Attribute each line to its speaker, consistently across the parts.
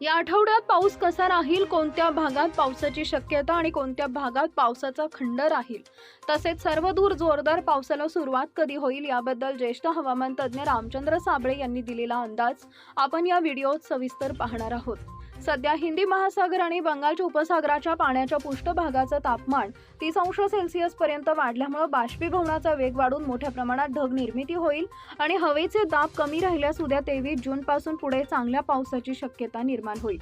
Speaker 1: या आठवड्यात पाऊस कसा राहील कोणत्या भागात पावसाची शक्यता आणि कोणत्या भागात पावसाचा खंड राहील? तसेच सर्वदूर जोरदार पावसाला सुरुवात कधी होईल याबद्दल ज्येष्ठ हवामान तज्ज्ञ रामचंद्र साबळे यांनी दिलेला अंदाज आपण या व्हिडिओत सविस्तर पाहणार आहोत. सध्या हिंदी महासागर आणि बंगालच्या उपसागराच्या पाण्याच्या पृष्ठभागाचं तापमान तीस अंश सेल्सिअस पर्यंत वाढल्यामुळे बाष्पीभवनाचा वेग वाढून मोठ्या प्रमाणात ढग निर्मिती होईल आणि हवेचे दाब कमी राहिल्यास उद्या तेवीस जून पासून पुढे चांगल्या पावसाची शक्यता निर्माण होईल.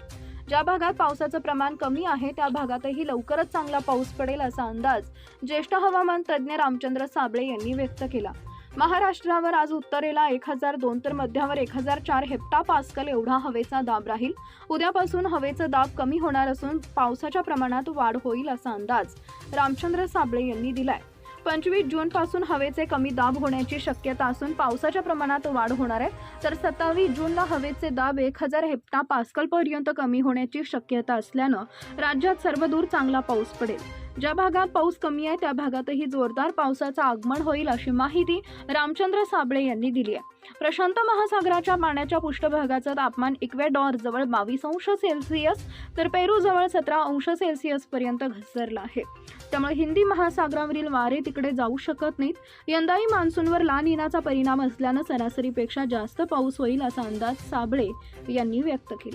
Speaker 1: ज्या भागात पावसाचं प्रमाण कमी आहे त्या भागातही लवकरच चांगला पाऊस पडेल असा अंदाज ज्येष्ठ हवामान तज्ज्ञ रामचंद्र साबळे यांनी व्यक्त केला. महाराष्ट्रावर आज उत्तरेला एक हजार दोन तर मध्यावर एक हजार चार हेप्टा पास्कल एवढा हवेचा दाब राहील. उद्यापासून हवेचा दाब कमी होणार असून पावसाच्या प्रमाणात वाढ होईल असा अंदाज रामचंद्र साबळे यांनी दिलाय. पंचवीस जून पासून हवेचे कमी दाब होण्याची शक्यता असून पावसाच्या प्रमाणात वाढ होणार आहे. तर सत्तावीस जूनला हवेचे दाब एक हजार हेप्टा पास्कल पर्यंत कमी होण्याची शक्यता असल्यानं राज्यात सर्वदूर चांगला पाऊस पडेल. ज्या भागात पाऊस कमी आहे त्या भागातही जोरदार पावसाचं आगमन होईल अशी माहिती रामचंद्र साबळे यांनी दिली आहे. प्रशांत महासागराच्या पाण्याच्या पृष्ठभागाचं तापमान इक्वेडॉर जवळ बावीस अंश सेल्सिअस तर पेरू जवळ सतरा अंश सेल्सिअस पर्यंत घसरलं आहे. त्यामुळे हिंदी महासागरावरील वारे तिकडे जाऊ शकत नाहीत. यंदाही मान्सूनवर ला निनाचा परिणाम असल्यानं सरासरीपेक्षा जास्त पाऊस होईल असा अंदाज साबळे यांनी व्यक्त केला